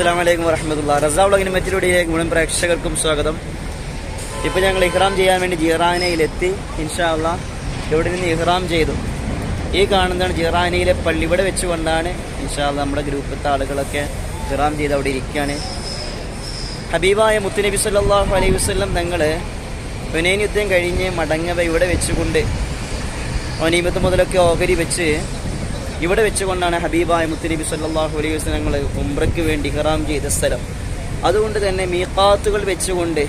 അസ്സാം വലൈക്കും വരഹമുല്ല റസാ വ്ളോഗിന് മറ്റിലൂടെയിലേക്ക് മുഴുവൻ പ്രേക്ഷകർക്കും സ്വാഗതം. ഇപ്പോൾ ഞങ്ങൾ ഇഹ്റാം ചെയ്യാൻ വേണ്ടി ജിറാനയിലെത്തി. ഇൻഷാല്ല ഇവിടെ നിന്ന് ഇഹ്റാം ചെയ്തു? ഈ കാണുന്നതാണ് ജിറാനയിലെ പള്ളി. ഇവിടെ വെച്ചുകൊണ്ടാണ് ഇൻഷാല്ല നമ്മുടെ ഗ്രൂപ്പിലത്തെ ആളുകളൊക്കെ ഇഹ്റാം ചെയ്ത് അവിടെ ഇരിക്കുകയാണ് ഹബീബായ മുത്തുനബി സല്ലാഹു അലൈഹി വസ്ലം തങ്ങൾ ഹുനൈൻ യുദ്ധം കഴിഞ്ഞ് മടങ്ങവ ഇവിടെ വെച്ചുകൊണ്ട് ഒനീമത്ത് മുതലൊക്കെ ഓഹരി വെച്ച് ഇവിടെ വെച്ചുകൊണ്ടാണ് ഹബീബായ മുത്തുനബി സല്ലാഹു അലൈഹി വസ്ലങ്ങൾ ഉംറയ്ക്ക് വേണ്ടി ഹിറാം ചെയ്ത സ്ഥലം. അതുകൊണ്ട് തന്നെ മീക്കാത്തുകൾ വെച്ചുകൊണ്ട്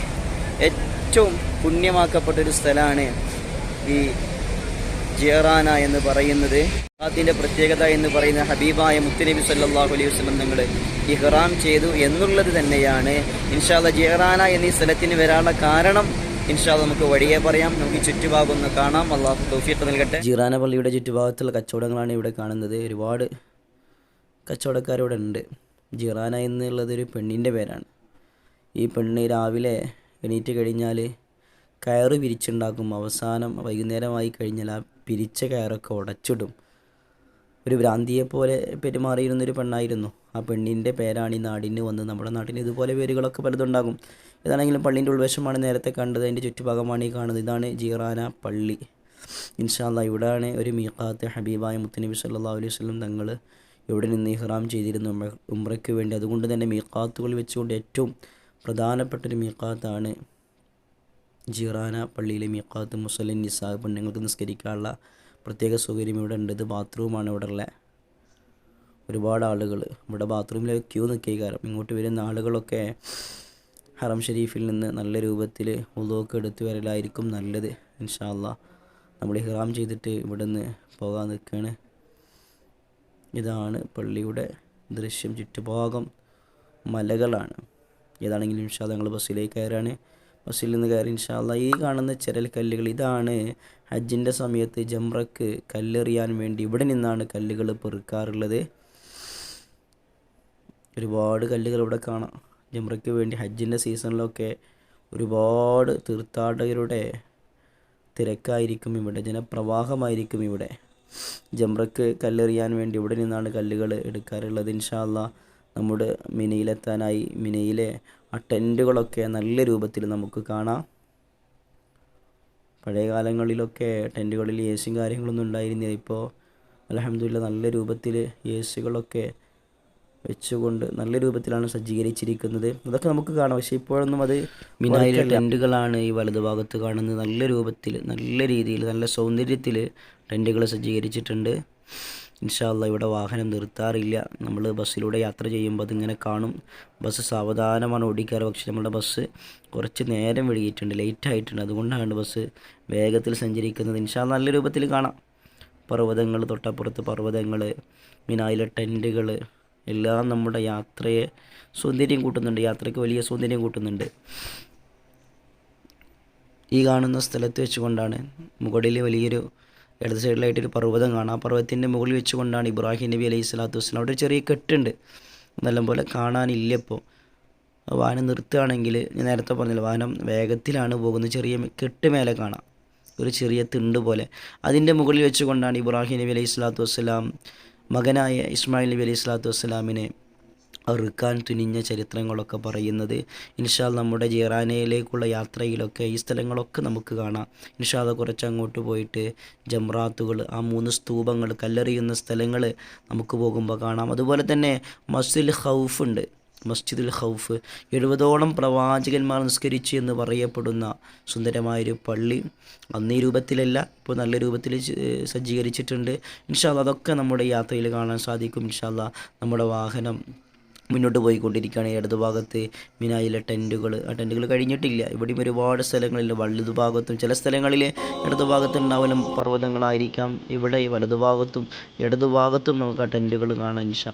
ഏറ്റവും പുണ്യമാക്കപ്പെട്ട ഒരു സ്ഥലമാണ് ഈ ജിയറാന എന്ന് പറയുന്നത്. അതിന്റെ പ്രത്യേകത എന്ന് പറയുന്ന ഹബീബായ മുത്തുനബി സല്ലല്ലാഹു അലൈഹി വസല്ലം ഈ ഇഹ്റാം ചെയ്തു എന്നുള്ളത് തന്നെയാണ്. ഇൻഷാല്ല ജിയറാന എന്നീ സ്ഥലത്തിന് വരാനുള്ള കാരണം ഇൻഷാല്ല നമുക്ക് വഴിയെ പറയാം. നമുക്ക് ചുറ്റുഭാഗം ഒന്ന് കാണാം. അള്ളാഹു തൗഫീഖ് നൽകട്ടെ. ജിറാന പള്ളിയുടെ ചുറ്റുഭാഗത്തുള്ള കച്ചവടങ്ങളാണ് ഇവിടെ കാണുന്നത്. ഒരുപാട് കച്ചവടക്കാരിവിടെ ഉണ്ട്. ജിറാന എന്നുള്ളത് ഒരു പെണ്ണിന്റെ പേരാണ്. ഈ പെണ്ണ് രാവിലെ എണീറ്റ് കഴിഞ്ഞാൽ കയറ് പിരിച്ചുണ്ടാക്കും അവസാനം വൈകുന്നേരമായി കഴിഞ്ഞാൽ ആ പിരിച്ച കയറൊക്കെ ഉടച്ചിടും. ഒരു ഭ്രാന്തിയെപ്പോലെ പെരുമാറിയിരുന്നൊരു പെണ്ണായിരുന്നു. ആ പെണ്ണിന്റെ പേരാണ് ഈ നാടിന് വന്നത്. നമ്മുടെ നാട്ടിന് ഇതുപോലെ പേരുകളൊക്കെ പലതുണ്ടാകും. ഇതാണെങ്കിലും പള്ളീന്റെ ഉൾവശമാണ് നേരത്തെ കണ്ടത്. അതിന്റെ ചുറ്റുഭാഗമാണ് ഈ കാണുന്നത്. ഇതാണ് ജീറാന പള്ളി. ഇൻഷാല്ല ഇവിടെയാണ് ഒരു മീഖാത്ത് ഹബീബായ മുത്തനബി സല്ലാ അലൈഹി വസല്ലം തങ്ങൾ ഇവിടെ നിന്ന് ഇഹ്റാം ചെയ്തിരുന്നു ഉംറയ്ക്ക് വേണ്ടി. അതുകൊണ്ട് തന്നെ മീഖാത്തുകൾ വെച്ചുകൊണ്ട് ഏറ്റവും പ്രധാനപ്പെട്ട ഒരു മീഖാത്താണ് ജീറാന പള്ളിയിലെ മീഖാത്ത്. മുസലിൻ നിസാബ് പെണ്ണുങ്ങൾക്ക് നിസ്കരിക്കാനുള്ള പ്രത്യേക സൗകര്യം ഇവിടെ ഉണ്ട്. ഇത് ബാത്റൂമാണ് ഇവിടെ ഉള്ള ഒരുപാട് ആളുകൾ ഇവിടെ ബാത്റൂമിൽ ക്യൂ നിൽക്കുക കാരണം ഇങ്ങോട്ട് വരുന്ന ആളുകളൊക്കെ ഹറം ഷെരീഫിൽ നിന്ന് നല്ല രൂപത്തിൽ ഉള്ളതൊക്കെ എടുത്തു വരലായിരിക്കും നല്ലത് ഇൻഷാല്ല നമ്മൾ ഇഹ്റാം ചെയ്തിട്ട് ഇവിടെ നിന്ന് പോകാൻ നിൽക്കുകയാണ് ഇതാണ് പള്ളിയുടെ ദൃശ്യം. ചുറ്റുഭാഗം മലകളാണ്. ഏതാണെങ്കിലും ഇൻഷാല്ല ഞങ്ങൾ ബസ്സിലേക്ക് കയറാണ്. ബസ്സിൽ നിന്ന് കയറി ഇൻഷാല്ല ഈ കാണുന്ന ചിരൽ കല്ലുകൾ ഇതാണ് ഹജ്ജിന്റെ സമയത്ത് ജംറക്ക് കല്ലെറിയാൻ വേണ്ടി ഇവിടെ നിന്നാണ് കല്ലുകൾ പെറുക്കാറുള്ളത്. ഒരുപാട് കല്ലുകൾ ഇവിടെ കാണാം. ജംറയ്ക്ക് വേണ്ടി ഹജ്ജിന്റെ സീസണിലൊക്കെ ഒരുപാട് തീർത്ഥാടകരുടെ തിരക്കായിരിക്കും ഇവിടെ ജനപ്രവാഹമായിരിക്കും ഇവിടെ. ജംറക്ക് കല്ലെറിയാൻ വേണ്ടി ഇവിടെ നിന്നാണ് കല്ലുകൾ എടുക്കാറുള്ളത്. ഇൻഷാല്ല നമ്മുടെ മിനയിലെത്താനായി മിനയിലെ ആ ടെന്റുകളൊക്കെ നല്ല രൂപത്തിൽ നമുക്ക് കാണാം. പഴയ കാലങ്ങളിലൊക്കെ ടെന്റുകളിൽ എ കാര്യങ്ങളൊന്നും ഉണ്ടായിരുന്നില്ല. ഇപ്പോൾ അലഹമ്മദില്ല നല്ല രൂപത്തിൽ എ സികളൊക്കെ വെച്ചുകൊണ്ട് നല്ല രൂപത്തിലാണ് സജ്ജീകരിച്ചിരിക്കുന്നത്. അതൊക്കെ നമുക്ക് കാണാം. പക്ഷേ ഇപ്പോഴൊന്നും അത് മിനായിലെ ടെന്റുകളാണ് ഈ വലതുഭാഗത്ത് കാണുന്നത്. നല്ല രൂപത്തിൽ നല്ല രീതിയിൽ നല്ല സൗന്ദര്യത്തിൽ ടെന്റുകൾ സജ്ജീകരിച്ചിട്ടുണ്ട്. ഇൻഷാല്ല ഇവിടെ വാഹനം നിർത്താറില്ല. നമ്മൾ ബസ്സിലൂടെ യാത്ര ചെയ്യുമ്പോൾ അതിങ്ങനെ കാണും. ബസ് സാവധാനമാണ് ഓടിക്കാറ്. പക്ഷേ നമ്മുടെ ബസ് കുറച്ച് നേരം വൈകിയിട്ടുണ്ട്. ലേറ്റ് ആയിട്ടുണ്ട്. അതുകൊണ്ടാണ് ബസ് വേഗത്തിൽ സഞ്ചരിക്കുന്നത്. ഇൻഷാൽ നല്ല രൂപത്തിൽ കാണാം. പർവതങ്ങൾ തൊട്ടപ്പുറത്ത് പർവതങ്ങൾ മിനായിലെ ടെന്റുകൾ എല്ലാം നമ്മുടെ യാത്രയെ സൗന്ദര്യം കൂട്ടുന്നുണ്ട്. യാത്രയ്ക്ക് വലിയ സൗന്ദര്യം കൂട്ടുന്നുണ്ട്. ഈ കാണുന്ന സ്ഥലത്ത് വെച്ചുകൊണ്ടാണ് മുകളിൽ വലിയൊരു ഇടത് സൈഡിലായിട്ടൊരു പർവതം കാണാം. ആ പർവതത്തിന്റെ മുകളിൽ വെച്ചുകൊണ്ടാണ് ഇബ്രാഹിം നബി അലൈഹി സ്വലാത്തു വസ്സലാം അവിടെ ചെറിയ കെട്ടുണ്ട്. നല്ലപോലെ കാണാനില്ല ഇപ്പോൾ വാഹനം നിർത്തുകയാണെങ്കിൽ ഞാൻ നേരത്തെ പറഞ്ഞില്ല വാഹനം വേഗത്തിലാണ് പോകുന്നത്. ചെറിയ കെട്ട് മേലെ കാണാം. ഒരു ചെറിയ തിണ്ട് പോലെ. അതിന്റെ മുകളിൽ വെച്ചുകൊണ്ടാണ് ഇബ്രാഹിം നബി അലൈഹി സ്വലാത്തു വസ്സലാം മകനായ ഇസ്മായിൽ നബി അലൈഹി സ്വലാത്തു വസ്സലാമിനെ അറുക്കാൻ തുനിഞ്ഞ ചരിത്രങ്ങളൊക്കെ പറയുന്നത് ഇൻഷാൽ നമ്മുടെ ജീറാനയിലേക്കുള്ള യാത്രയിലൊക്കെ ഈ സ്ഥലങ്ങളൊക്കെ നമുക്ക് കാണാം. ഇൻഷാൽ കുറച്ച് അങ്ങോട്ട് പോയിട്ട് ജംറാത്തുകൾ ആ മൂന്ന് സ്തൂപങ്ങൾ കല്ലെറിയുന്ന സ്ഥലങ്ങൾ നമുക്ക് പോകുമ്പോൾ കാണാം. അതുപോലെ തന്നെ മസിൽ ഹൗഫ് ഉണ്ട്. മസ്ജിദുൽ ഹൗഫ് എഴുപതോളം പ്രവാചകന്മാർ നിസ്കരിച്ചു എന്ന് പറയപ്പെടുന്ന സുന്ദരമായൊരു പള്ളി. അന്നീ രൂപത്തിലല്ല ഇപ്പോൾ നല്ല രൂപത്തിൽ സജ്ജീകരിച്ചിട്ടുണ്ട്. ഇൻഷാല്ല അതൊക്കെ നമ്മുടെ യാത്രയിൽ കാണാൻ സാധിക്കും ഇൻഷാല്ല നമ്മുടെ വാഹനം മുന്നോട്ട് പോയിക്കൊണ്ടിരിക്കുകയാണ്. ഇടതുഭാഗത്ത് മിനായിലെ ടെന്റുകൾ. ആ ടെന്റുകൾ കഴിഞ്ഞിട്ടില്ല. ഇവിടെയും ഒരുപാട് സ്ഥലങ്ങളിൽ വലതുഭാഗത്തും ചില സ്ഥലങ്ങളിൽ ഇടതു ഭാഗത്തുണ്ടാവലും പർവതങ്ങളായിരിക്കാം. ഇവിടെ വലതുഭാഗത്തും ഇടതുഭാഗത്തും നമുക്ക് ആ ടെന്റുകൾ കാണാൻ ഇൻഷാ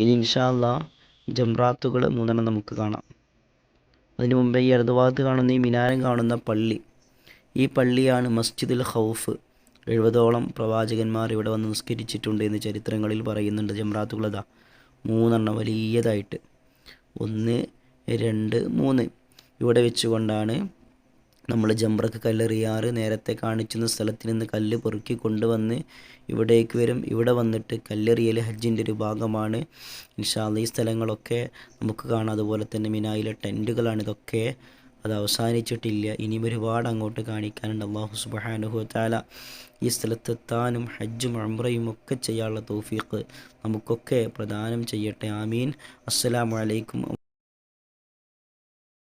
ഇനി ഇൻഷാ അള്ളാ ജംറാത്തുകൾ മൂന്നെണ്ണം നമുക്ക് കാണാം. അതിനു മുമ്പേ ഈ ഇടതുഭാഗത്ത് കാണുന്ന ഈ മിനാരം കാണുന്ന പള്ളി. ഈ പള്ളിയാണ് മസ്ജിദുൽ ഹൗഫ് എഴുപതോളം പ്രവാചകന്മാർ ഇവിടെ വന്ന് നിസ്കരിച്ചിട്ടുണ്ട് എന്ന് ചരിത്രങ്ങളിൽ പറയുന്നുണ്ട് ജംറാത്തുകളതാ മൂന്നെണ്ണം വലിയതായിട്ട്. ഒന്ന് രണ്ട് മൂന്ന്. ഇവിടെ വെച്ചുകൊണ്ടാണ് നമ്മൾ ജംറക്ക് കല്ലെറിയാറ് നേരത്തെ കാണിച്ചുന്ന സ്ഥലത്ത് നിന്ന് കല്ല് പൊറുക്കി കൊണ്ടുവന്ന് ഇവിടേക്ക് വരും. ഇവിടെ വന്നിട്ട് കല്ലെറിയൽ ഹജ്ജിന്റെ ഒരു ഭാഗമാണ്. ഇൻഷാല്ല ഈ സ്ഥലങ്ങളൊക്കെ നമുക്ക് കാണാം. അതുപോലെ തന്നെ മിനായിലെ ടെന്റുകളാണ് ഇതൊക്കെ. അത് അവസാനിച്ചിട്ടില്ല. ഇനിയും ഒരുപാട് അങ്ങോട്ട് കാണിക്കാനുണ്ട്. അള്ളാഹു സുബാനുഹു താല ഈ സ്ഥലത്തെത്താനും ഹജ്ജും അമ്രയും ഒക്കെ ചെയ്യാനുള്ള തൗഫീഖ് നമുക്കൊക്കെ പ്രദാനം ചെയ്യട്ടെ. ആമീൻ. അസ്സലാമു അലൈക്കും